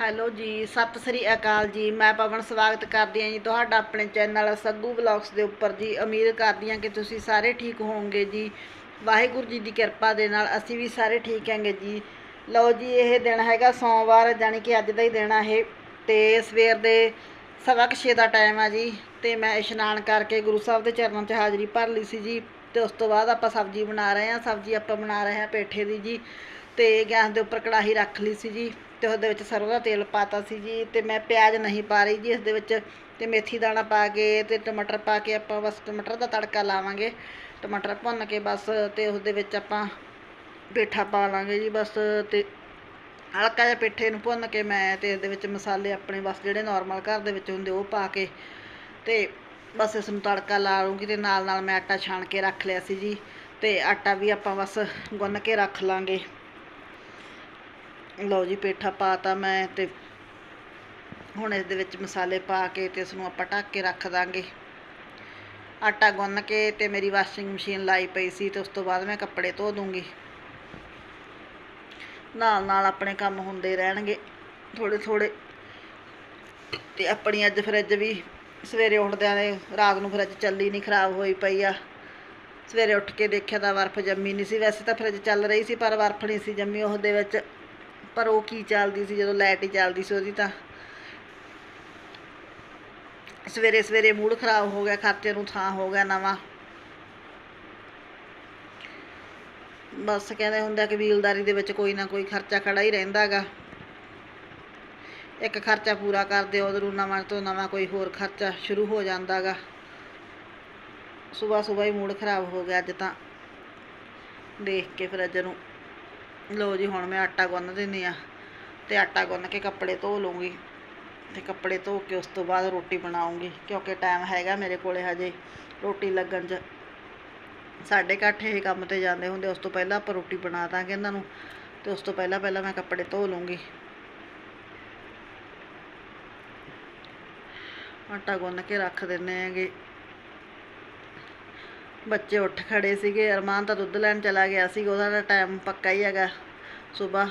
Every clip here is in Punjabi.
ਹੈਲੋ ਜੀ, ਸਤਿ ਸ੍ਰੀ ਅਕਾਲ ਜੀ। ਮੈਂ ਪਵਨ ਸਵਾਗਤ ਕਰਦੀ ਹਾਂ ਜੀ ਤੁਹਾਡਾ ਆਪਣੇ ਚੈਨਲ ਸੱਗੂ ਵਲੌਗਸ ਦੇ ਉੱਪਰ ਜੀ। ਉਮੀਦ ਕਰਦੀ ਹਾਂ ਕਿ ਤੁਸੀਂ ਸਾਰੇ ਠੀਕ ਹੋਵੋਗੇ ਜੀ। ਵਾਹਿਗੁਰੂ ਜੀ ਦੀ ਕਿਰਪਾ ਦੇ ਨਾਲ ਅਸੀਂ ਵੀ ਸਾਰੇ ਠੀਕ ਹਾਂਗੇ ਜੀ। ਲਓ ਜੀ, ਇਹ ਦਿਨ ਹੈਗਾ ਸੋਮਵਾਰ, ਜਾਣੀ ਕਿ ਅੱਜ ਦਾ ਹੀ ਦਿਨ ਆ ਇਹ। ਤੇ ਸਵੇਰ ਦੇ ਸਵਾ ਕੁ ਛੇ ਦਾ ਟਾਈਮ ਆ ਜੀ। ਤੇ ਮੈਂ ਇਸ਼ਨਾਨ ਕਰਕੇ ਗੁਰੂ ਸਾਹਿਬ ਦੇ ਚਰਨਾਂ 'ਚ ਹਾਜ਼ਰੀ ਭਰ ਲਈ ਸੀ ਜੀ। ਤੇ ਉਸ ਤੋਂ ਬਾਅਦ ਆਪਾਂ ਸਬਜ਼ੀ ਬਣਾ ਰਹੇ ਹਾਂ। ਸਬਜ਼ੀ ਆਪਾਂ ਬਣਾ ਰਹੇ ਹਾਂ ਪੇਠੇ ਦੀ ਜੀ। ਤੇ ਗੈਸ ਦੇ ਉੱਪਰ ਕੜਾਹੀ ਰੱਖ ਲਈ ਸੀ ਜੀ। ਤੇ ਉਹਦੇ ਵਿੱਚ ਸਰੋਂ ਦਾ ਤੇਲ ਪਾਤਾ ਸੀ ਜੀ ਤੇ ਮੈਂ ਪਿਆਜ਼ ਨਹੀਂ ਪਾ ਰਹੀ ਜੀ ਇਸ ਦੇ ਵਿੱਚ ਤੇ ਮੇਥੀ ਦਾਣਾ ਪਾ ਕੇ ਤੇ ਟਮਾਟਰ ਪਾ ਕੇ ਆਪਾਂ ਬਸ ਟਮਾਟਰ ਦਾ ਤੜਕਾ ਲਾਵਾਂਗੇ। ਟਮਾਟਰ ਭੁੰਨ ਕੇ ਬਸ ਤੇ ਉਸ ਦੇ ਵਿੱਚ ਆਪਾਂ ਪੇਠਾ ਪਾ ਲਾਂਗੇ ਜੀ ਬਸ ਤੇ ਹਲਕਾ ਜਿਹਾ ਪੇਠੇ ਨੂੰ ਭੁੰਨ ਕੇ ਮੈਂ ਤੇ ਇਹਦੇ ਵਿੱਚ ਮਸਾਲੇ ਆਪਣੇ ਬਸ ਜਿਹੜੇ ਨਾਰਮਲ ਘਰ ਦੇ ਵਿੱਚ ਹੁੰਦੇ ਉਹ ਪਾ ਕੇ ਤੇ ਬਸ ਇਸ ਨੂੰ ਤੜਕਾ ਲਾ ਲੂੰਗੀ ਤੇ ਨਾਲ ਨਾਲ ਮੈਂ ਆਟਾ ਛਾਣ ਕੇ ਰੱਖ ਲਿਆ ਸੀ ਜੀ ਤੇ ਆਟਾ ਵੀ ਆਪਾਂ ਬਸ ਗੁੰਨ ਕੇ ਰੱਖ ਲਾਂਗੇ। ਲਓ ਜੀ, ਪੇਠਾ ਪਾਤਾ ਮੈਂ ਤੇ ਹੁਣ ਇਸ ਦੇ ਵਿੱਚ ਮਸਾਲੇ ਪਾ ਕੇ ਤੇ ਇਸ ਨੂੰ ਆਪਾਂ ਢੱਕ ਕੇ ਰੱਖ ਦਾਂਗੇ। ਆਟਾ ਗੁੰਨ ਕੇ ਤੇ ਮੇਰੀ ਵਾਸ਼ਿੰਗ ਮਸ਼ੀਨ ਲਾਈ ਪਈ ਸੀ ਤੇ ਉਸ ਤੋਂ ਬਾਅਦ ਮੈਂ ਕੱਪੜੇ ਧੋ ਦੂੰਗੀ। ਨਾਲ ਨਾਲ ਆਪਣੇ ਕੰਮ ਹੁੰਦੇ ਰਹਿਣਗੇ ਥੋੜੇ ਥੋੜੇ ਤੇ ਆਪਣੀ ਅੱਜ ਫਰਿੱਜ ਵੀ ਸਵੇਰੇ ਉੱਠਦਿਆਂ ਨੇ, ਰਾਤ ਨੂੰ ਫਰਿੱਜ ਚੱਲੀ ਨਹੀਂ ਖਰਾਬ ਹੋਈ ਪਈ ਆ। ਸਵੇਰੇ ਉੱਠ ਕੇ ਦੇਖਿਆ ਤਾਂ ਬਰਫ਼ ਜੰਮੀ ਨਹੀਂ ਸੀ। ਵੈਸੇ ਤਾਂ ਫਰਿੱਜ ਚੱਲ ਰਹੀ ਸੀ ਪਰ ਬਰਫ਼ ਨਹੀਂ ਸੀ ਜੰਮੀ ਉਹਦੇ ਵਿੱਚ। ਪਰ ਉਹ ਕੀ ਚੱਲਦੀ ਸੀ, ਜਦੋਂ ਲਾਈਟ ਹੀ ਚੱਲਦੀ ਸੀ ਉਹਦੀ ਤਾਂ। ਸਵੇਰੇ ਸਵੇਰੇ ਮੂਡ ਖਰਾਬ ਹੋ ਗਿਆ, ਖਰਚੇ ਨੂੰ ਥਾਂ ਹੋ ਗਿਆ ਨਵਾਂ। ਬਸ ਕਹਿੰਦੇ ਹੁੰਦੇ ਕਬੀਲਦਾਰੀ ਦੇ ਵਿੱਚ ਕੋਈ ਨਾ ਕੋਈ ਖਰਚਾ ਖੜਾ ਹੀ ਰਹਿੰਦਾਗਾ ਇੱਕ ਖਰਚਾ ਪੂਰਾ ਕਰਦੇ ਉਧਰੋਂ ਨਵਾਂ ਤੋਂ ਨਵਾਂ ਕੋਈ ਹੋਰ ਖਰਚਾ ਸ਼ੁਰੂ ਹੋ ਜਾਂਦਾਗਾ ਸਵੇਰ ਸਵੇਰ ਹੀ ਮੂਡ ਖਰਾਬ ਹੋ ਗਿਆ ਅੱਜ ਤਾਂ। ਦੇਖ ਕੇ ਫਿਰ ਅੱਜ ਨੂੰ। ਲਓ ਜੀ, ਹੁਣ ਮੈਂ ਆਟਾ ਗੁੰਨ ਦਿੰਦੀ ਆ ਤੇ ਆਟਾ ਗੁੰਨ ਕੇ ਕੱਪੜੇ ਧੋ ਲੂੰਗੀ ਤੇ ਕੱਪੜੇ ਧੋ ਕੇ ਉਸ ਤੋਂ ਬਾਅਦ ਰੋਟੀ ਬਣਾਉਂਗੀ ਕਿਉਂਕਿ ਟਾਈਮ ਹੈਗਾ ਮੇਰੇ ਕੋਲੇ ਹਜੇ ਰੋਟੀ ਲੱਗਣ 'ਚ। ਸਾਡੇ ਘੱਟ ਇਹ ਕੰਮ ਤੇ ਜਾਂਦੇ ਹੁੰਦੇ, ਉਸ ਤੋਂ ਪਹਿਲਾਂ ਆਪਾਂ ਰੋਟੀ ਬਣਾ ਦਾਂਗੇ ਇਹਨਾਂ ਨੂੰ ਤੇ ਉਸ ਤੋਂ ਪਹਿਲਾਂ ਪਹਿਲਾਂ ਮੈਂ ਕੱਪੜੇ ਧੋ ਲੂੰਗੀ ਆਟਾ ਗੁੰਨ ਕੇ ਰੱਖ ਦਿੰਨੇ ਹੈਗੇ। ਬੱਚੇ ਉੱਠ ਖੜੇ ਸੀਗੇ, ਅਰਮਾਨ ਤਾਂ ਦੁੱਧ ਲੈਣ ਚਲਾ ਗਿਆ ਸੀ, ਉਹਦਾ ਟਾਈਮ ਪੱਕਾ ਹੀ ਹੈਗਾ। ਸਵੇਰ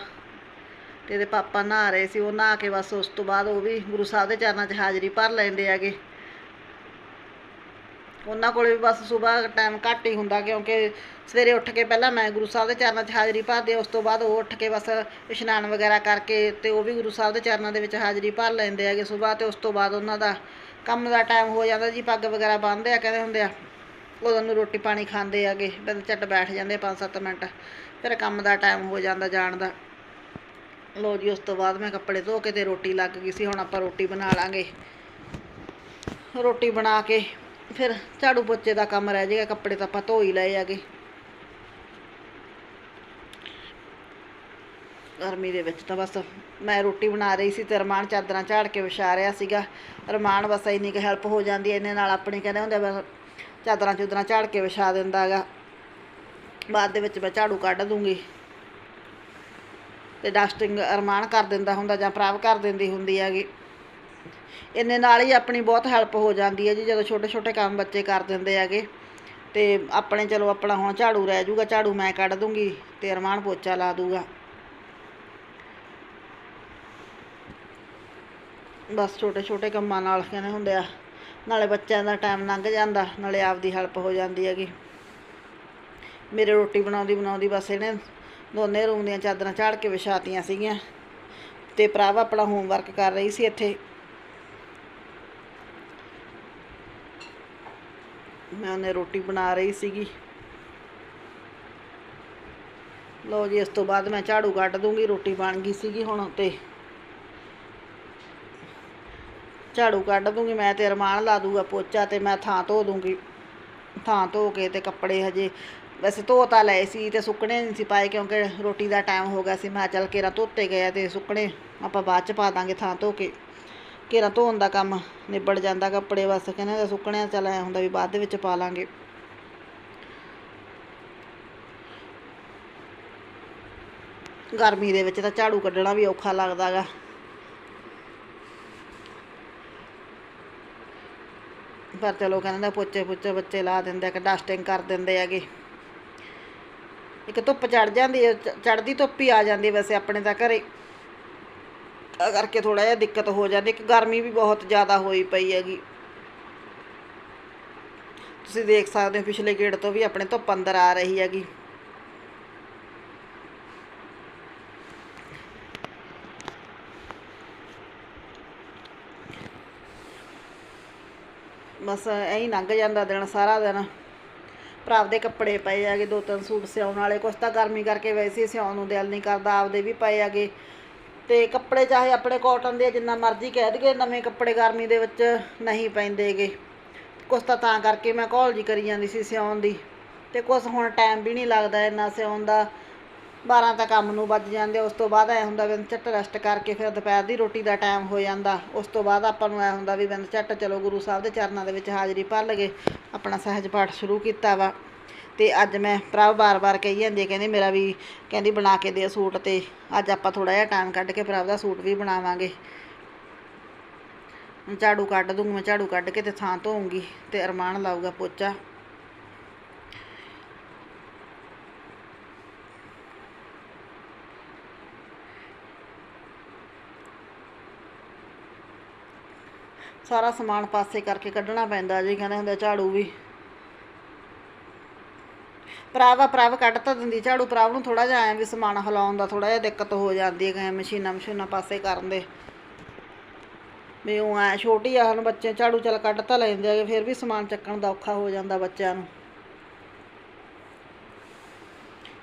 ਤੇ ਇਹਦੇ ਪਾਪਾ ਨਹਾ ਰਹੇ ਸੀ, ਉਹ ਨਹਾ ਕੇ ਬਸ ਉਸ ਤੋਂ ਬਾਅਦ ਉਹ ਵੀ ਗੁਰੂ ਸਾਹਿਬ ਦੇ ਚਰਨਾਂ 'ਚ ਹਾਜ਼ਰੀ ਭਰ ਲੈਂਦੇ ਹੈਗੇ। ਉਹਨਾਂ ਕੋਲੇ ਵੀ ਬਸ ਸਵੇਰ ਟਾਈਮ ਘੱਟ ਹੀ ਹੁੰਦਾ ਕਿਉਂਕਿ ਸਵੇਰੇ ਉੱਠ ਕੇ ਪਹਿਲਾਂ ਮੈਂ ਗੁਰੂ ਸਾਹਿਬ ਦੇ ਚਰਨਾਂ 'ਚ ਹਾਜ਼ਰੀ ਭਰਦੀ, ਉਸ ਤੋਂ ਬਾਅਦ ਉਹ ਉੱਠ ਕੇ ਬਸ ਇਸ਼ਨਾਨ ਵਗੈਰਾ ਕਰਕੇ ਤੇ ਉਹ ਵੀ ਗੁਰੂ ਸਾਹਿਬ ਦੇ ਚਰਨਾਂ ਦੇ ਵਿੱਚ ਹਾਜ਼ਰੀ ਭਰ ਲੈਂਦੇ ਹੈਗੇ ਸਵੇਰ ਤੇ ਉਸ ਤੋਂ ਬਾਅਦ ਉਹਨਾਂ ਦਾ ਕੰਮ ਦਾ ਟਾਈਮ ਹੋ ਜਾਂਦਾ ਜੀ, ਪੱਗ ਵਗੈਰਾ ਬੰਨ੍ਹਦੇ ਆ ਕਹਿੰਦੇ ਹੁੰਦੇ ਆ। ਉਦੋਂ ਨੂੰ ਰੋਟੀ ਪਾਣੀ ਖਾਂਦੇ ਆਗੇ ਬੰਦੇ ਝੱਟ ਬੈਠ ਜਾਂਦੇ 5-7 ਮਿੰਟ। ਫਿਰ ਕੰਮ ਦਾ ਟਾਈਮ ਹੋ ਜਾਂਦਾ ਜਾਣ ਦਾ। ਲੋ ਜੀ, ਉਸ ਤੋਂ ਬਾਅਦ ਮੈਂ ਕੱਪੜੇ ਧੋ ਕੇ ਤੇ ਰੋਟੀ ਲੱਗ ਗਈ ਸੀ, ਹੁਣ ਆਪਾਂ ਰੋਟੀ ਬਣਾ ਲਾਂਗੇ। ਰੋਟੀ ਬਣਾ ਕੇ ਫਿਰ ਝਾੜੂ ਪੋਚੇ ਦਾ ਕੰਮ ਰਹਿ ਜਾਏਗਾ, ਕੱਪੜੇ ਤਾਂ ਆਪਾਂ ਧੋ ਹੀ ਲਏ ਆਗੇ ਗਰਮੀ ਦੇ ਵਿੱਚ ਤਾਂ ਬਸ ਮੈਂ ਰੋਟੀ ਬਣਾ ਰਹੀ ਸੀ ਤੇ ਰਮਾਨ ਚਾਦਰਾਂ ਝਾੜ ਕੇ ਵਿਛਾ ਰਿਹਾ ਸੀਗਾ। ਰਮਾਨ ਬਸ ਇੰਨੀ ਕੁ ਹੈਲਪ ਹੋ ਜਾਂਦੀ ਹੈ ਇਹਨੇ ਨਾਲ ਆਪਣੀ ਕਹਿੰਦੇ ਹੁੰਦੇ ਬਸ ਚਾਦਰਾਂ ਚੁਦਰਾਂ ਝਾੜ ਕੇ ਵਿਛਾ ਦਿੰਦਾ ਹੈਗਾ। ਬਾਅਦ ਦੇ ਵਿੱਚ ਮੈਂ ਝਾੜੂ ਕੱਢ ਦੂੰਗੀ। ਤੇ ਡਸਟਿੰਗ ਅਰਮਾਨ ਕਰ ਦਿੰਦਾ ਹੁੰਦਾ ਜਾਂ ਪ੍ਰਾਪ ਕਰ ਦਿੰਦੀ ਹੁੰਦੀ ਹੈਗੀ। ਇੰਨੇ ਨਾਲ ਹੀ ਆਪਣੀ ਬਹੁਤ ਹੈਲਪ ਹੋ ਜਾਂਦੀ ਹੈ ਜੀ, ਜਦੋਂ ਛੋਟੇ ਛੋਟੇ ਕੰਮ ਬੱਚੇ ਕਰ ਦਿੰਦੇ ਹੈਗੇ। ਤੇ ਆਪਣੇ ਚਲੋ ਆਪਣਾ ਹੁਣ ਝਾੜੂ ਰਹਿ ਜਾਊਗਾ, ਝਾੜੂ ਮੈਂ ਕੱਢ ਦੂੰਗੀ ਤੇ ਅਰਮਾਨ ਪੋਚਾ ਲਾ ਦੂਗਾ। ਬਸ ਛੋਟੇ ਛੋਟੇ ਕੰਮਾਂ ਨਾਲ ਕਹਿੰਦੇ ਹੁੰਦੇ ਆ, ਨਾਲੇ ਬੱਚਿਆਂ ਦਾ ਟਾਈਮ ਲੰਘ ਜਾਂਦਾ, ਨਾਲੇ ਆਪਦੀ ਹੈਲਪ ਹੋ ਜਾਂਦੀ ਹੈਗੀ। ਮੇਰੇ ਰੋਟੀ ਬਣਾਉਂਦੀ ਬਣਾਉਂਦੀ ਬਸ ਇਹਨੇ ਦੋਨੇ ਰੂਮ ਦੀਆਂ ਚਾਦਰਾਂ ਝਾੜ ਕੇ ਵਿਛਾਤੀਆਂ ਸੀਗੀਆਂ ਤੇ ਭਰਾਵਾ ਆਪਣਾ ਹੋਮਵਰਕ ਕਰ ਰਹੀ ਸੀ ਇੱਥੇ। ਮੈਂ ਉਹਨੇ ਰੋਟੀ ਬਣਾ ਰਹੀ ਸੀਗੀ। ਲਓ ਜੀ, ਇਸ ਤੋਂ ਬਾਅਦ ਮੈਂ ਝਾੜੂ ਕੱਢ ਦੂੰਗੀ, ਰੋਟੀ ਬਣ ਗਈ ਸੀਗੀ ਹੁਣ ਤੇ ਝਾੜੂ ਕੱਢ ਦੂੰਗੀ, ਮੈਂ ਤੇ ਰਮਾਨ ਲਾ ਦੂਗਾ ਪੋਚਾ ਤੇ ਮੈਂ ਥਾਂ ਧੋ ਦੂੰਗੀ। ਥਾਂ ਧੋ ਕੇ ਤੇ ਕੱਪੜੇ ਹਜੇ ਵੈਸੇ ਧੋ ਤਾਂ ਲਏ ਸੀ ਤੇ ਸੁੱਕਣੇ ਨਹੀਂ ਸੀ ਪਾਏ ਕਿਉਂਕਿ ਰੋਟੀ ਦਾ ਟਾਈਮ ਹੋ ਗਿਆ ਸੀ। ਮੈਂ ਕਿਹਾ ਚੱਲ ਕੇਰਾ ਧੋਤੇ ਗਏ ਤੇ ਸੁੱਕਣੇ ਆਪਾਂ ਬਾਅਦ ਚ ਪਾ ਦਾਂਗੇ ਥਾਂ ਧੋ ਕੇ। ਕੇਰਾ ਧੋਣ ਦਾ ਕੰਮ ਨਿਬੜ ਜਾਂਦਾ ਕੱਪੜੇ ਬਸ, ਕਹਿੰਦੇ ਤਾਂ ਸੁੱਕਣੇ ਚੱਲ ਐ ਹੁੰਦਾ ਵੀ ਬਾਅਦ ਦੇ ਵਿੱਚ ਪਾ ਲਾਂਗੇ। ਗਰਮੀ ਦੇ ਵਿੱਚ ਤਾਂ ਝਾੜੂ ਕੱਢਣਾ ਵੀ ਔਖਾ ਲੱਗਦਾਗਾ ਪਰ ਚਲੋ ਕਹਿੰਦੇ ਨੇ ਪੋਚੇ ਪੁੱਚੇ ਬੱਚੇ ਲਾ ਦਿੰਦੇ ਆ ਕਿ ਡਸਟਿੰਗ ਕਰ ਦਿੰਦੇ ਹੈਗੇ। ਇੱਕ ਧੁੱਪ ਚੜ ਜਾਂਦੀ ਹੈ ਚੜਦੀ ਧੁੱਪ ਹੀ ਆ ਜਾਂਦੀ ਵੈਸੇ ਆਪਣੇ ਤਾਂ ਘਰੇ। ਕਰਕੇ ਥੋੜਾ ਜਿਹਾ ਦਿੱਕਤ ਹੋ ਜਾਂਦੀ ਕਿ ਗਰਮੀ ਵੀ ਬਹੁਤ ਜ਼ਿਆਦਾ ਹੋਈ ਪਈ ਹੈਗੀ। ਤੁਸੀਂ ਦੇਖ ਸਕਦੇ ਹੋ, ਪਿਛਲੇ ਗੇੜ ਤੋਂ ਵੀ ਆਪਣੇ ਧੁੱਪ ਅੰਦਰ ਆ ਰਹੀ ਹੈਗੀ। ਬਸ ਐਂ ਲੰਘ ਜਾਂਦਾ ਦਿਨ, ਸਾਰਾ ਦਿਨ। ਭਰਾ ਆਪਦੇ ਕੱਪੜੇ ਪਏ ਹੈਗੇ, ਦੋ ਤਿੰਨ ਸੂਟ ਸਿਉਣ ਵਾਲੇ, ਕੁਛ ਤਾਂ ਗਰਮੀ ਕਰਕੇ ਵੈਸੇ ਹੀ ਸਿਉਣ ਨੂੰ ਦਿਲ ਨਹੀਂ ਕਰਦਾ, ਆਪਦੇ ਵੀ ਪਏ ਹੈਗੇ। ਤੇ ਕੱਪੜੇ ਚਾਹੇ ਆਪਣੇ ਕਾਟਨ ਦੇ ਜਿੰਨਾ ਮਰਜ਼ੀ ਕਹਿ ਦਈਏ, ਨਵੇਂ ਕੱਪੜੇ ਗਰਮੀ ਦੇ ਵਿੱਚ ਨਹੀਂ ਪੈਂਦੇਗੇ ਕੁਛ ਤਾਂ ਤਾਂ ਕਰਕੇ ਮੈਂ ਕਾਲ ਜੀ ਕਰੀ ਜਾਂਦੀ ਸੀ ਸਿਉਣ ਦੀ। ਤੇ ਕੁਛ ਹੁਣ ਟਾਈਮ ਵੀ ਨਹੀਂ ਲੱਗਦਾ ਇੰਨਾ ਸਿਉਣ ਦਾ। 12 ਤਾਂ ਕੰਮ ਨੂੰ ਵੱਜ ਜਾਂਦੇ, ਉਸ ਤੋਂ ਬਾਅਦ ਐ ਹੁੰਦਾ ਵੀ ਝੱਟ ਰੈਸਟ ਕਰਕੇ ਫਿਰ ਦੁਪਹਿਰ ਦੀ ਰੋਟੀ ਦਾ ਟਾਈਮ ਹੋ ਜਾਂਦਾ। ਉਸ ਤੋਂ ਬਾਅਦ ਆਪਾਂ ਨੂੰ ਐ ਹੁੰਦਾ ਵੀ ਬਿੰਦ ਝੱਟ ਚਲੋ ਗੁਰੂ ਸਾਹਿਬ ਦੇ ਚਰਨਾਂ ਦੇ ਵਿੱਚ ਹਾਜ਼ਰੀ ਭਰ ਲਗੇ ਆਪਣਾ ਸਹਿਜ ਪਾਠ ਸ਼ੁਰੂ ਕੀਤਾ ਵਾ। ਤੇ ਅੱਜ ਮੈਂ ਭਰਾ ਬਾਰ-ਬਾਰ ਕਹੀ ਜਾਂਦੀ ਹੈ, ਕਹਿੰਦੀ ਮੇਰਾ ਵੀ ਕਹਿੰਦੀ ਬਣਾ ਕੇ ਦੇ ਸੂਟ ਤੇ ਅੱਜ ਆਪਾਂ ਥੋੜਾ ਜਿਹਾ ਟਾਈਮ ਕੱਢ ਕੇ ਭਰਾ ਦਾ ਸੂਟ ਵੀ ਬਣਾਵਾਂਗੇ। ਝਾੜੂ ਕੱਢ ਦੂੰਗੀ ਮੈਂ ਝਾੜੂ ਕੱਢ ਕੇ ਤੇ ਥਾਂ ਧੋਉਂਗੀ ਤੇ ਅਰਮਾਨ ਲਾਊਗਾ ਪੋਚਾ। ਸਾਰਾ ਸਮਾਨ ਪਾਸੇ ਕਰਕੇ ਕੱਢਣਾ ਪੈਂਦਾ ਜੀ, ਕਹਿੰਦੇ ਹੁੰਦੇ ਝਾੜੂ ਵੀ। ਭਰਾਵਾ, ਭਰਾਵ ਕੱਢ ਤਾਂ ਦਿੰਦੀ, ਝਾੜੂ ਪ੍ਰਾਵ ਨੂੰ ਥੋੜਾ ਜਿਹਾ ਐ ਵੀ ਸਮਾਨ ਹਿਲਾਉਣ ਦਾ ਥੋੜਾ ਜਿਹਾ ਦਿੱਕਤ ਹੋ ਜਾਂਦੀ ਹੈ ਕਿ ਮਸ਼ੀਨਾਂ ਮਸ਼ੀਨਾਂ ਪਾਸੇ ਕਰਨ ਦੇ। ਵੀ ਉਹ ਐ ਛੋਟੀ ਆ, ਹੁਣ ਬੱਚੇ ਝਾੜੂ ਚੱਲ ਕੱਢ ਤਾਂ ਲੈਂਦੇ ਆ, ਫਿਰ ਵੀ ਸਮਾਨ ਚੱਕਣ ਦਾ ਔਖਾ ਹੋ ਜਾਂਦਾ ਬੱਚਿਆਂ ਨੂੰ।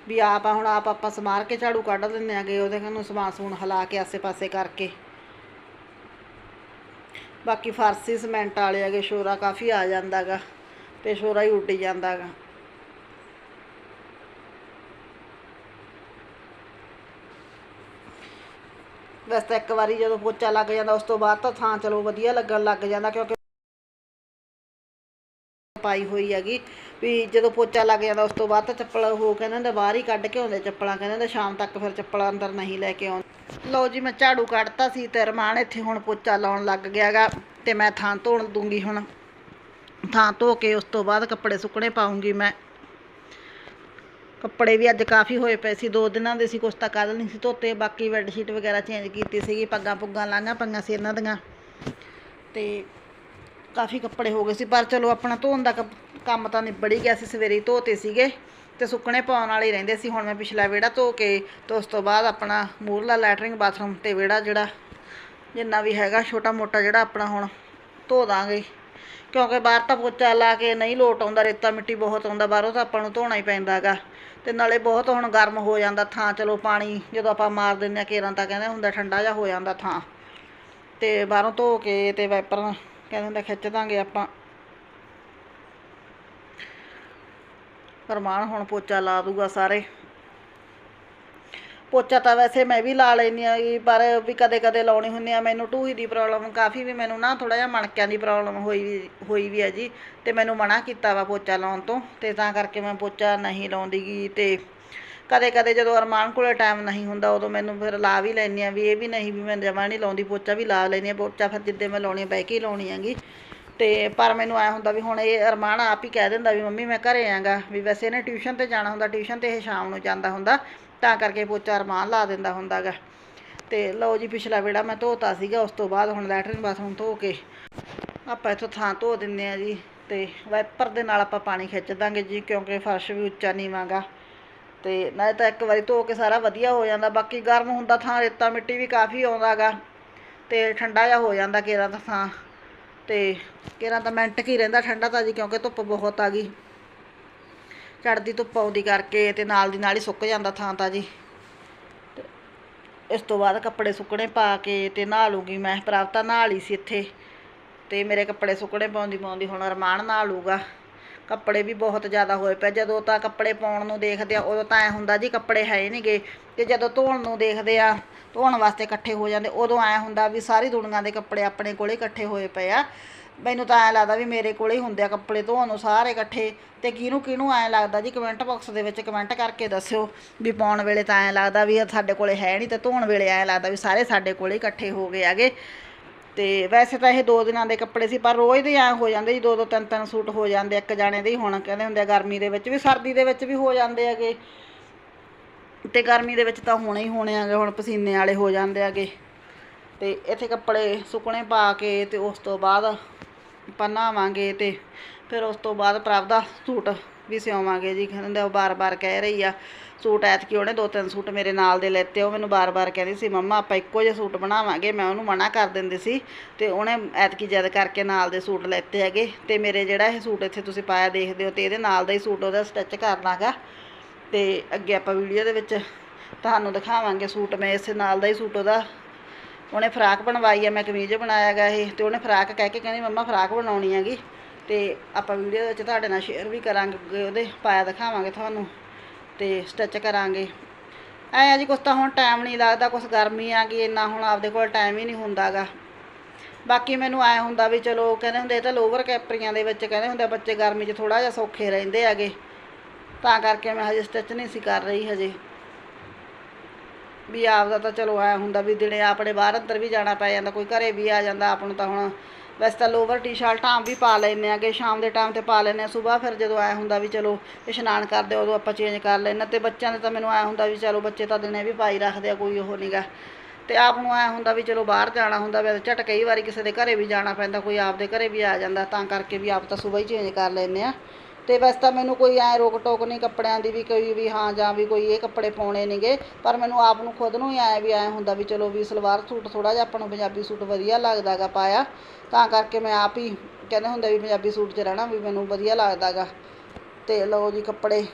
ਵੀ ਆਪ ਹੁਣ ਆਪ ਆਪਾਂ ਸਮਾਰ ਕੇ ਝਾੜੂ ਕੱਢ ਦਿੰਦੇ ਆਗੇ, ਉਹਦੇ ਨੂੰ ਸਮਾਨ ਸਮੂਨ ਹਿਲਾ ਕੇ ਆਸੇ-ਪਾਸੇ ਕਰਕੇ। ਬਾਕੀ ਫਾਰਸੀ ਸੀਮੈਂਟ ਵਾਲੇ ਹੈਗੇ, ਸ਼ੋਰਾ ਕਾਫੀ ਆ ਜਾਂਦਾਗਾ ਤੇ ਸ਼ੋਰਾ ਹੀ ਉੱਡ ਜਾਂਦਾਗਾ ਵੈਸੇ ਤਾਂ ਇੱਕ ਵਾਰੀ ਜਦੋਂ ਪੋਚਾ ਲੱਗ ਜਾਂਦਾ, ਉਸ ਤੋਂ ਬਾਅਦ ਤਾਂ ਥਾਂ ਚਲੋ ਵਧੀਆ ਲੱਗਣ ਲੱਗ ਜਾਂਦਾ ਕਿਉਂਕਿ ਪਾਈ ਹੋਈ ਹੈਗੀ। ਵੀ ਜਦੋਂ ਪੋਚਾ ਲੱਗ ਜਾਂਦਾ ਉਸ ਤੋਂ ਬਾਅਦ ਤਾਂ ਚੱਪਲ ਉਹ ਕਹਿੰਦੇ ਨੇ ਬਾਹਰ ਹੀ ਕੱਢ ਕੇ ਆਉਂਦੇ ਚੱਪਲਾਂ, ਕਹਿੰਦੇ ਨੇ ਸ਼ਾਮ ਤੱਕ ਫਿਰ ਚੱਪਲਾਂ ਅੰਦਰ ਨਹੀਂ ਲੈ ਕੇ ਆਉਂਦੇ। ਲਓ ਜੀ ਮੈਂ ਝਾੜੂ ਕੱਢਤਾ ਸੀ ਤੇ ਰਮਾਨ ਇੱਥੇ ਹੁਣ ਪੋਚਾ ਲਾਉਣ ਲੱਗ ਗਿਆਗਾ ਤੇ ਮੈਂ ਥਾਂ ਧੋਣ ਦੂੰਗੀ ਹੁਣ। ਥਾਂ ਧੋ ਕੇ ਉਸ ਤੋਂ ਬਾਅਦ ਕੱਪੜੇ ਸੁੱਕਣੇ ਪਾਉਂਗੀ ਮੈਂ। ਕੱਪੜੇ ਵੀ ਅੱਜ ਕਾਫੀ ਹੋਏ ਪਏ ਸੀ, ਦੋ ਦਿਨਾਂ ਦੇ ਸੀ, ਕੁਛ ਤਾਂ ਕੱਲ ਨਹੀਂ ਸੀ ਧੋਤੇ, ਬਾਕੀ ਬੈੱਡਸ਼ੀਟ ਵਗੈਰਾ ਚੇਂਜ ਕੀਤੀ ਸੀਗੀ, ਪੱਗਾਂ ਪੁੱਗਾਂ ਲਾਂਘਾਂ ਪਈਆਂ ਸੀ ਇਹਨਾਂ ਦੀਆਂ। ਤੇ ਕਾਫੀ ਕੱਪੜੇ ਹੋ ਗਏ ਸੀ, ਪਰ ਚਲੋ ਆਪਣਾ ਧੋਣ ਦਾ ਕ- ਕੰਮ ਤਾਂ ਨਿਬੜ ਹੀ ਗਿਆ ਸੀ, ਸਵੇਰੇ ਧੋਤੇ ਸੀਗੇ ਤੇ ਸੁੱਕਣੇ ਪਾਉਣ ਵਾਲੇ ਰਹਿੰਦੇ ਸੀ। ਹੁਣ ਮੈਂ ਪਿਛਲਾ ਵਿਹੜਾ ਧੋ ਕੇ ਤੇ ਉਸ ਤੋਂ ਬਾਅਦ ਆਪਣਾ ਮੂਰਲਾ ਲੈਟਰਿੰਗ ਬਾਥਰੂਮ ਤੇ ਵਿਹੜਾ ਜਿਹੜਾ ਜਿੰਨਾ ਵੀ ਹੈਗਾ ਛੋਟਾ ਮੋਟਾ ਜਿਹੜਾ ਆਪਣਾ ਹੁਣ ਧੋ ਦਾਂਗੇ। ਕਿਉਂਕਿ ਬਾਹਰ ਤਾਂ ਪੋਚਾ ਲਾ ਕੇ ਨਹੀਂ ਲੋਟ ਆਉਂਦਾ, ਰੇਤਾ ਮਿੱਟੀ ਬਹੁਤ ਆਉਂਦਾ, ਬਾਹਰੋਂ ਤਾਂ ਆਪਾਂ ਨੂੰ ਧੋਣਾ ਹੀ ਪੈਂਦਾਗਾ ਤੇ ਨਾਲੇ ਬਹੁਤ ਹੁਣ ਗਰਮ ਹੋ ਜਾਂਦਾ ਥਾਂ, ਚਲੋ ਪਾਣੀ ਜਦੋਂ ਆਪਾਂ ਮਾਰ ਦਿੰਦੇ ਆ ਕੇਰਾਂ ਤਾਂ ਕਹਿੰਦੇ ਹੁੰਦਾ ਠੰਡਾ ਜਿਹਾ ਹੋ ਜਾਂਦਾ ਥਾਂ। ਤੇ ਬਾਹਰੋਂ ਧੋ ਕੇ ਤੇ ਵਾਈਪਰ ਕਹਿੰਦੇ ਹੁੰਦੇ ਖਿੱਚ ਦਾਂਗੇ ਆਪਾਂ। ਫਰਮਾਨ ਹੁਣ ਪੋਚਾ ਲਾ ਦੂਗਾ ਸਾਰੇ। ਪੋਚਾ ਤਾਂ ਵੈਸੇ ਮੈਂ ਵੀ ਲਾ ਲੈਂਦੀ ਆ ਪਰ ਵੀ ਕਦੇ ਕਦੇ ਲਾਉਣੀ ਹੁੰਦੀ ਆ ਮੈਨੂੰ ਟੂਹੀ ਦੀ ਪ੍ਰੋਬਲਮ ਕਾਫੀ ਵੀ ਮੈਨੂੰ ਨਾ ਥੋੜਾ ਜਿਹਾ ਮਣਕਿਆਂ ਦੀ ਪ੍ਰੋਬਲਮ ਹੋਈ ਵੀ ਹੋਈ ਵੀ ਆ ਜੀ, ਤੇ ਮੈਨੂੰ ਮਨਾ ਕੀਤਾ ਵਾ ਪੋਚਾ ਲਾਉਣ ਤੋਂ, ਤੇ ਤਾਂ ਕਰਕੇ ਮੈਂ ਪੋਚਾ ਨਹੀਂ ਲਾਉਂਦੀ ਗੀ ਤੇ ਕਦੇ ਕਦੇ ਜਦੋਂ ਅਰਮਾਨ ਕੋਲੇ ਟਾਈਮ ਨਹੀਂ ਹੁੰਦਾ, ਉਦੋਂ ਮੈਨੂੰ ਫਿਰ ਲਾ ਵੀ ਲੈਂਦੀ ਆ ਵੀ ਇਹ ਵੀ ਨਹੀਂ ਵੀ ਮੈਂ ਜਮਾਂ ਨਹੀਂ ਲਾਉਂਦੀ, ਪੋਚਾ ਵੀ ਲਾ ਲੈਂਦੀ ਆ ਪੋਚਾ ਫਿਰ ਜਿੱਦੇ ਮੈਂ ਲਾਉਣੀ ਆ, ਬਹਿ ਕੇ ਹੀ ਲਾਉਣੀ ਹੈਗੀ। ਤੇ ਪਰ ਮੈਨੂੰ ਐ ਹੁੰਦਾ ਵੀ ਹੁਣ ਇਹ ਅਰਮਾਨ ਆਪ ਹੀ ਕਹਿ ਦਿੰਦਾ ਵੀ ਮੰਮੀ ਮੈਂ ਘਰੇ ਆਂਗਾ, ਵੀ ਵੈਸੇ ਇਹਨੇ ਟਿਊਸ਼ਨ ਤੇ ਜਾਣਾ ਹੁੰਦਾ ਟਿਊਸ਼ਨ ਤੇ ਇਹ ਸ਼ਾਮ ਨੂੰ ਜਾਂਦਾ ਹੁੰਦਾ, ਤਾਂ ਕਰਕੇ ਪੋਚਾ ਅਰਮਾਨ ਲਾ ਦਿੰਦਾ ਹੁੰਦਾਗਾ। ਤੇ ਲਓ ਜੀ ਪਿਛਲਾ ਵੇੜਾ ਮੈਂ ਧੋਤਾ ਸੀਗਾ, ਉਸ ਤੋਂ ਬਾਅਦ ਹੁਣ ਲੈਟਰਨ ਬਾਥਰੂਮ ਧੋ ਕੇ ਆਪਾਂ ਇੱਥੋਂ ਥਾਂ ਧੋ ਦਿੰਦੇ ਆ ਜੀ, ਤੇ ਵਾਈਪਰ ਦੇ ਨਾਲ ਆਪਾਂ ਪਾਣੀ ਖਿੱਚ ਦਾਂਗੇ ਜੀ, ਕਿਉਂਕਿ ਫਰਸ਼ ਵੀ ਉੱਚਾ ਨੀਵਾਂਗਾ। ਤੇ ਨਾਲੇ ਤਾਂ ਇੱਕ ਵਾਰੀ ਧੋ ਕੇ ਸਾਰਾ ਵਧੀਆ ਹੋ ਜਾਂਦਾ, ਬਾਕੀ ਗਰਮ ਹੁੰਦਾ ਥਾਂ ਰੇਤਾ ਮਿੱਟੀ ਵੀ ਕਾਫੀ ਆਉਂਦਾਗਾ, ਤੇ ਠੰਡਾ ਜਿਹਾ ਹੋ ਜਾਂਦਾ ਕੇਰਾਂ ਦਾ ਥਾਂ। ਤੇ ਕੇਰਾਂ ਤਾਂ ਮਿੰਟ ਕੀ ਰਹਿੰਦਾ ਠੰਡਾ ਤਾਂ ਜੀ, ਕਿਉਂਕਿ ਧੁੱਪ ਬਹੁਤ ਆ ਗਈ। ਚੜਦੀ ਧੁੱਪ ਆਉਂਦੀ ਕਰਕੇ ਤੇ ਨਾਲ ਦੀ ਨਾਲ ਹੀ ਸੁੱਕ ਜਾਂਦਾ ਥਾਂ ਤਾਂ ਜੀ। ਇਸ ਤੋਂ ਬਾਅਦ ਕੱਪੜੇ ਸੁੱਕਣੇ ਪਾ ਕੇ ਤੇ ਨਹਾ ਲੂਗੀ ਮੈਂ। ਪ੍ਰਾਪਤਾ ਨਹਾ ਲਈ ਸੀ ਇੱਥੇ। ਤੇ ਮੇਰੇ ਕੱਪੜੇ ਸੁੱਕਣੇ ਪਾਉਂਦੀ ਪਾਉਂਦੀ ਹੁਣ ਅਰਮਾਨ ਨਹਾ ਲੂਗਾ ਕੱਪੜੇ ਵੀ ਬਹੁਤ ਜ਼ਿਆਦਾ ਹੋਏ ਪਏ। ਜਦੋਂ ਤਾਂ ਕੱਪੜੇ ਪਾਉਣ ਨੂੰ ਦੇਖਦੇ ਆ, ਉਦੋਂ ਤਾਂ ਐ ਹੁੰਦਾ ਜੀ, ਕੱਪੜੇ ਹੈ ਹੀ ਨਹੀਂਗੇ ਤੇ ਜਦੋਂ ਧੋਣ ਨੂੰ ਦੇਖਦੇ ਆ ਧੋਣ ਵਾਸਤੇ ਇਕੱਠੇ ਹੋ ਜਾਂਦੇ, ਉਦੋਂ ਐ ਹੁੰਦਾ ਵੀ ਸਾਰੀ ਦੁਨੀਆ ਦੇ ਕੱਪੜੇ ਆਪਣੇ ਕੋਲੇ ਇਕੱਠੇ ਹੋਏ ਪਏ ਆ। ਮੈਨੂੰ ਤਾਂ ਐ ਲੱਗਦਾ ਵੀ ਮੇਰੇ ਕੋਲੇ ਹੀ ਹੁੰਦੇ ਆ ਕੱਪੜੇ ਧੋਣ ਨੂੰ ਸਾਰੇ ਇਕੱਠੇ। ਤੇ ਕਿਹਨੂੰ ਕਿਹਨੂੰ ਐ ਲੱਗਦਾ ਜੀ, ਕਮੈਂਟ ਬਾਕਸ ਦੇ ਵਿੱਚ ਕਮੈਂਟ ਕਰਕੇ ਦੱਸਿਓ ਵੀ ਪਾਉਣ ਵੇਲੇ ਤਾਂ ਐ ਲੱਗਦਾ ਵੀ ਸਾਡੇ ਕੋਲੇ ਹੈ ਨਹੀਂ ਤੇ ਧੋਣ ਵੇਲੇ ਐ ਲੱਗਦਾ ਵੀ ਸਾਰੇ ਸਾਡੇ ਕੋਲੇ ਇਕੱਠੇ ਹੋ ਗਏ ਹੈਗੇ। ਤੇ ਵੈਸੇ ਤਾਂ ਇਹ ਦੋ ਦਿਨਾਂ ਦੇ ਕੱਪੜੇ ਸੀ, ਪਰ ਰੋਜ਼ ਦੇ ਐ ਹੋ ਜਾਂਦੇ ਜੀ, ਦੋ ਦੋ ਤਿੰਨ ਤਿੰਨ ਸੂਟ ਹੋ ਜਾਂਦੇ ਇੱਕ ਜਾਣੇ ਦੇ ਹੀ ਹੁਣ ਕਹਿੰਦੇ ਹੁੰਦੇ ਆ ਗਰਮੀ ਦੇ ਵਿੱਚ ਵੀ, ਸਰਦੀ ਦੇ ਵਿੱਚ ਵੀ ਹੋ ਜਾਂਦੇ ਹੈਗੇ। ਤੇ ਗਰਮੀ ਦੇ ਵਿੱਚ ਤਾਂ ਹੋਣੇ ਹੀ ਹੋਣੇ ਆਗੇ, ਹੁਣ ਪਸੀਨੇ ਵਾਲੇ ਹੋ ਜਾਂਦੇ ਹੈਗੇ ਤੇ ਇੱਥੇ ਕੱਪੜੇ ਸੁੱਕਣੇ ਪਾ ਕੇ ਤੇ ਉਸ ਤੋਂ ਬਾਅਦ ਪਨਾਵਾਂਗੇ ਨਹਾਵਾਂਗੇ ਤੇ ਫਿਰ ਉਸ ਤੋਂ ਬਾਅਦ ਪ੍ਰਭ ਦਾ ਸੂਟ ਵੀ ਸਿਉਵਾਂਗੇ ਜੀ। ਕਹਿੰਦੇ ਉਹ ਬਾਰ-ਬਾਰ ਕਹਿ ਰਹੀ ਆ, ਸੂਟ ਐਤਕੀ ਉਹਨੇ ਦੋ ਤਿੰਨ ਸੂਟ ਮੇਰੇ ਨਾਲ ਦੇ ਲੈਤੇ, ਉਹ ਮੈਨੂੰ ਬਾਰ-ਬਾਰ ਕਹਿੰਦੀ ਸੀ, ਮੰਮਾ, ਆਪਾਂ ਇੱਕੋ ਜਿਹੇ ਸੂਟ ਬਣਾਵਾਂਗੇ, ਮੈਂ ਉਹਨੂੰ ਮਨਾ ਕਰ ਦਿੰਦੀ ਸੀ ਤੇ ਉਹਨੇ ਐਤਕੀ ਜਦ ਕਰਕੇ ਨਾਲ ਦੇ ਸੂਟ ਲੈਤੇ ਹੈਗੇ ਤੇ ਮੇਰੇ ਜਿਹੜਾ ਇਹ ਸੂਟ ਇੱਥੇ ਤੁਸੀਂ ਪਾਇਆ ਦੇਖਦੇ ਹੋ ਤੇ ਇਹਦੇ ਨਾਲ ਦਾ ਹੀ ਸੂਟ ਉਹਦਾ ਸਟਿਚ ਕਰਨਾਗਾ ਤੇ ਅੱਗੇ ਆਪਾਂ ਵੀਡੀਓ ਦੇ ਵਿੱਚ ਤੁਹਾਨੂੰ ਦਿਖਾਵਾਂਗੇ ਸੂਟ। ਮੈਂ ਇਸੇ ਨਾਲ ਦਾ ਹੀ ਸੂਟ ਉਹਦਾ। ਉਹਨੇ ਫਰਾਕ ਬਣਵਾਈ ਆ, ਮੈਂ ਕਮੀਜ਼ ਬਣਾਇਆਗਾ ਇਹ, ਤੇ ਉਹਨੇ ਫਰਾਕ ਕਹਿ ਕੇ ਕਹਿੰਦੀ ਮੰਮਾ ਫਰਾਕ ਬਣਾਉਣੀ ਹੈਗੀ। ਤੇ ਆਪਾਂ ਵੀਡੀਓ ਦੇ ਵਿੱਚ ਤੁਹਾਡੇ ਨਾਲ ਸ਼ੇਅਰ ਵੀ ਕਰਾਂਗੇ ਉਹਦੇ ਪਾਇਆ ਦਿਖਾਵਾਂਗੇ ਤੁਹਾਨੂੰ ਤੇ ਸਟਿਚ ਕਰਾਂਗੇ। ਐ ਆ ਜੀ, ਕੁਛ ਤਾਂ ਹੁਣ ਟਾਈਮ ਨਹੀਂ ਲੱਗਦਾ, ਕੁਛ ਗਰਮੀ ਆ ਗਈ, ਇੰਨਾ ਹੁਣ ਆਪਦੇ ਕੋਲ ਟਾਈਮ ਹੀ ਨਹੀਂ ਹੁੰਦਾਗਾ। ਬਾਕੀ ਮੈਨੂੰ ਐ ਹੁੰਦਾ ਵੀ ਚਲੋ, ਕਹਿੰਦੇ ਹੁੰਦੇ ਇਹ ਤਾਂ ਲੋਵਰ ਕੈਪਰੀਆਂ ਦੇ ਵਿੱਚ, ਕਹਿੰਦੇ ਹੁੰਦੇ ਬੱਚੇ ਗਰਮੀ 'ਚ ਥੋੜਾ ਜਿਹਾ ਸੌਖੇ ਰਹਿੰਦੇ ਹੈਗੇ। ਤਾਂ ਕਰਕੇ ਮੈਂ ਹਜੇ ਸਟਿਚ ਨਹੀਂ ਸੀ ਕਰ ਰਹੀ ਹਜੇ। ਵੀ ਆਪਦਾ ਤਾਂ ਚਲੋ ਐ ਹੁੰਦਾ ਵੀ ਦਿਨੇ ਆਪਣੇ ਬਾਹਰ ਅੰਦਰ ਵੀ ਜਾਣਾ ਪੈ ਜਾਂਦਾ, ਕੋਈ ਘਰੇ ਵੀ ਆ ਜਾਂਦਾ, ਆਪ ਨੂੰ ਤਾਂ ਹੁਣ ਵੈਸੇ ਤਾਂ ਲੋਵਰ ਟੀ-ਸ਼ਰਟਾਂ ਵੀ ਪਾ ਲੈਂਦੇ ਆਗੇ ਸ਼ਾਮ ਦੇ ਟਾਈਮ ਤੇ ਪਾ ਲੈਂਦੇ ਆ ਸਵੇਰ ਫਿਰ ਜਦੋਂ ਐ ਹੁੰਦਾ ਵੀ ਚਲੋ ਇਸ਼ਨਾਨ ਕਰਦੇ ਉਦੋਂ ਆਪਾਂ ਚੇਂਜ ਕਰ ਲੈਣਾ ਤੇ ਬੱਚਿਆਂ ਦੇ ਤਾਂ ਮੈਨੂੰ ਐ ਹੁੰਦਾ ਵੀ ਚਲੋ ਬੱਚੇ ਤਾਂ ਦਿਨੇ ਵੀ ਪਾਈ ਰੱਖਦੇ ਆ, ਕੋਈ ਉਹ ਨਹੀਂਗਾ ਤੇ ਆਪ ਨੂੰ ਐ ਹੁੰਦਾ ਵੀ ਚਲੋ ਬਾਹਰ ਜਾਣਾ ਹੁੰਦਾ ਵੈਸੇ ਝਟ ਕਈ ਵਾਰੀ ਕਿਸੇ ਦੇ ਘਰੇ ਵੀ ਜਾਣਾ ਪੈਂਦਾ, ਕੋਈ ਆਪਦੇ ਘਰੇ ਵੀ ਆ ਜਾਂਦਾ, ਤਾਂ ਕਰਕੇ ਵੀ ਆਪ ਤਾਂ ਸਵੇਰ ਹੀ ਚੇਂਜ ਕਰ ਲੈਂਦੇ ਆ ਤੇ ਵੈਸੇ ਤਾਂ ਮੈਨੂੰ ਕੋਈ ਐ ਰੋਕ ਟੋਕ ਨਹੀਂ ਕੱਪੜਿਆਂ ਦੀ ਵੀ ਕੋਈ ਵੀ ਹਾਂ ਜਾਂ ਵੀ ਕੋਈ ਇਹ ਕੱਪੜੇ ਪਾਉਣੇ ਨੇਗੇ, ਪਰ ਮੈਨੂੰ ਆਪ ਨੂੰ ਖੁਦ ਨੂੰ ਹੀ ਐ ਵੀ ਐ ਹੁੰਦਾ ਵੀ ਚਲੋ ਵੀ ਸਲਵਾਰ ਸੂਟ ਥੋੜਾ ਜਿਹਾ ਆਪਾਂ ਨੂੰ ਪੰਜਾਬੀ ਸੂਟ ਵਧੀਆ ਲੱਗਦਾਗਾ ਪਾਇਆ, ਤਾਂ ਕਰਕੇ ਮੈਂ ਆਪ ਹੀ ਕਹਿੰਦੇ ਹੁੰਦੇ ਵੀ ਪੰਜਾਬੀ ਸੂਟ 'ਚ ਰਹਿਣਾ ਵੀ ਮੈਨੂੰ ਵਧੀਆ ਲੱਗਦਾਗਾ ਤੇ ਲਓ ਜੀ ਕੱਪੜੇ।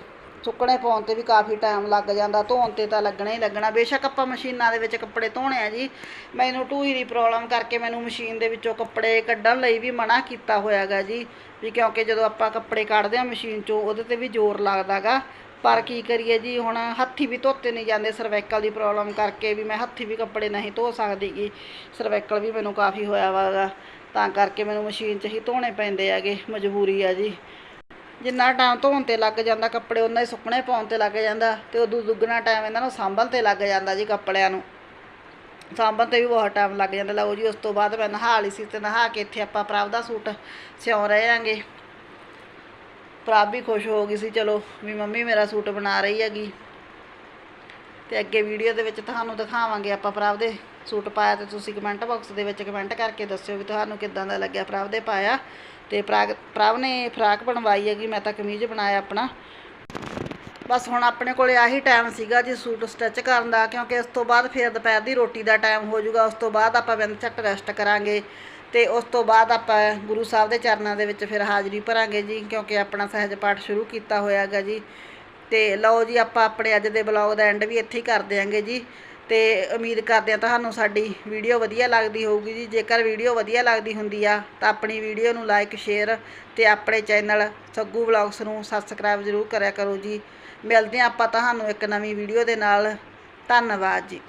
ਸੁੱਕਣੇ ਪਾਉਣ ਤੇ ਵੀ ਕਾਫੀ ਟਾਈਮ ਲੱਗ ਜਾਂਦਾ, ਧੋਣ ਤੇ ਤਾਂ ਲੱਗਣਾ ਹੀ ਲੱਗਣਾ। ਬੇਸ਼ੱਕ ਆਪਾਂ ਮਸ਼ੀਨਾਂ ਦੇ ਵਿੱਚ ਕੱਪੜੇ ਧੋਣੇ ਆ ਜੀ। ਮੈਨੂੰ ਟੂਈ ਦੀ ਪ੍ਰੋਬਲਮ ਕਰਕੇ ਮੈਨੂੰ ਮਸ਼ੀਨ ਦੇ ਵਿੱਚੋਂ ਕੱਪੜੇ ਕੱਢਣ ਲਈ ਵੀ ਮਨਾ ਕੀਤਾ ਹੋਇਆਗਾ ਜੀ। ਵੀ ਕਿਉਂਕਿ ਜਦੋਂ ਆਪਾਂ ਕੱਪੜੇ ਕੱਢਦੇ ਆ ਮਸ਼ੀਨ 'ਚੋਂ, ਉਹਦੇ ਤੇ ਵੀ ਜ਼ੋਰ ਲੱਗਦਾਗਾ। ਪਰ ਕੀ ਕਰੀਏ ਜੀ, ਹੁਣ ਹੱਥੀ ਵੀ ਧੋਤੇ ਨਹੀਂ ਜਾਂਦੇ। ਸਰਵਾਈਕਲ ਦੀ ਪ੍ਰੋਬਲਮ ਕਰਕੇ ਵੀ ਮੈਂ ਹੱਥੀ ਵੀ ਕੱਪੜੇ ਨਹੀਂ ਧੋ ਸਕਦੀ ਗੀ। ਸਰਵਾਈਕਲ ਵੀ ਮੈਨੂੰ ਕਾਫੀ ਹੋਇਆ ਵਾਗਾ। ਤਾਂ ਕਰਕੇ ਮੈਨੂੰ ਮਸ਼ੀਨ 'ਚ ਹੀ ਧੋਣੇ ਪੈਂਦੇ ਹੈਗੇ, ਮਜਬੂਰੀ ਆ ਜੀ। ਜਿੰਨਾ ਟਾਈਮ ਧੋਣ ਤੇ ਲੱਗ ਜਾਂਦਾ, ਕੱਪੜੇ ਉਹਨਾਂ ਹੀ ਸੁੱਕਣੇ ਪਾਉਣ ਤੇ ਲੱਗ ਜਾਂਦਾ ਤੇ ਉਦੋਂ ਦੁੱਗਣਾ ਟਾਈਮ ਇਹਨਾਂ ਨੂੰ ਸਾਂਭਣ ਤੇ ਲੱਗ ਜਾਂਦਾ ਜੀ ਕੱਪੜਿਆਂ ਨੂੰ। ਸਾਂਭਣ ਤੇ ਵੀ ਬਹੁਤ ਟਾਈਮ ਲੱਗ ਜਾਂਦਾ। ਲਓ ਜੀ, ਉਸ ਤੋਂ ਬਾਅਦ ਮੈਂ ਨਹਾ ਲਈ ਸੀ ਤੇ ਨਹਾ ਕੇ ਇੱਥੇ ਆਪਾਂ ਪ੍ਰਭ ਦਾ ਸੂਟ ਸਿਉਂ ਰਹੇ ਆਂਗੇ। ਪ੍ਰਭ ਵੀ ਖੁਸ਼ ਹੋ ਗਈ ਸੀ, ਚਲੋ ਵੀ ਮੰਮੀ ਮੇਰਾ ਸੂਟ ਬਣਾ ਰਹੀ ਹੈਗੀ। ਤੇ ਅੱਗੇ ਵੀਡੀਓ ਦੇ ਵਿੱਚ ਤੁਹਾਨੂੰ ਦਿਖਾਵਾਂਗੇ ਆਪਾਂ ਪ੍ਰਭ ਦੇ ਸੂਟ ਪਾਇਆ ਤੇ ਤੁਸੀਂ ਕਮੈਂਟ ਬਾਕਸ ਦੇ ਵਿੱਚ ਕਮੈਂਟ ਕਰਕੇ ਦੱਸਿਓ ਵੀ ਤੁਹਾਨੂੰ ਕਿੱਦਾਂ ਦਾ ਲੱਗਿਆ ਪ੍ਰਭ ਦੇ ਪਾਇਆ। ਤੇ ਪ੍ਰਾਗ ਪ੍ਰਭ ਨੇ ਫਰਾਕ ਬਣਵਾਈ ਹੈਗੀ, ਮੈਂ ਤਾਂ ਕਮੀਜ਼ ਬਣਾਇਆ ਆਪਣਾ। ਬਸ ਹੁਣ ਆਪਣੇ ਕੋਲੇ ਆਹੀ ਟਾਈਮ ਸੀਗਾ ਜੀ ਸੂਟ ਸਟਿਚ ਕਰਨ ਦਾ, ਕਿਉਂਕਿ ਇਸ ਤੋਂ ਬਾਅਦ ਫਿਰ ਦੁਪਹਿਰ ਦੀ ਰੋਟੀ ਦਾ ਟਾਈਮ ਹੋ ਜਾਊਗਾ, ਉਸ ਤੋਂ ਬਾਅਦ ਆਪਾਂ ਬਿੰਦ ਝੱਟ ਰੈਸਟ ਕਰਾਂਗੇ। ਤੇ ਉਸ ਤੋਂ ਬਾਅਦ ਆਪਾਂ ਗੁਰੂ ਸਾਹਿਬ ਦੇ ਚਰਨਾਂ ਦੇ ਵਿੱਚ ਫਿਰ ਹਾਜ਼ਰੀ ਭਰਾਂਗੇ ਜੀ, ਕਿਉਂਕਿ ਆਪਣਾ ਸਹਿਜ ਪਾਠ ਸ਼ੁਰੂ ਕੀਤਾ ਹੋਇਆਗਾ ਜੀ। ਤੇ ਲਓ ਜੀ ਆਪਾਂ ਆਪਣੇ ਅੱਜ ਦੇ ਬਲੌਗ ਦਾ ਐਂਡ ਵੀ ਇੱਥੇ ਹੀ ਕਰ ਦਿਆਂਗੇ ਜੀ। ਤੇ ਉਮੀਦ ਕਰਦੇ ਹਾਂ ਤੁਹਾਨੂੰ ਸਾਡੀ ਵੀਡੀਓ ਵਧੀਆ ਲੱਗਦੀ ਹੋਊਗੀ ਜੀ। ਜੇਕਰ ਵੀਡੀਓ ਵਧੀਆ ਲੱਗਦੀ ਹੁੰਦੀ ਆ, ਤਾਂ ਆਪਣੀ ਵੀਡੀਓ ਨੂੰ ਲਾਈਕ ਸ਼ੇਅਰ ਤੇ ਆਪਣੇ ਚੈਨਲ ਸੱਗੂ ਵਲੌਗਸ ਨੂੰ ਸਬਸਕ੍ਰਾਈਬ ਜ਼ਰੂਰ ਕਰਿਆ ਕਰੋ ਜੀ। ਮਿਲਦੇ ਹਾਂ ਆਪਾਂ ਤੁਹਾਨੂੰ ਇੱਕ ਨਵੀਂ ਵੀਡੀਓ ਦੇ ਨਾਲ। ਧੰਨਵਾਦ ਜੀ।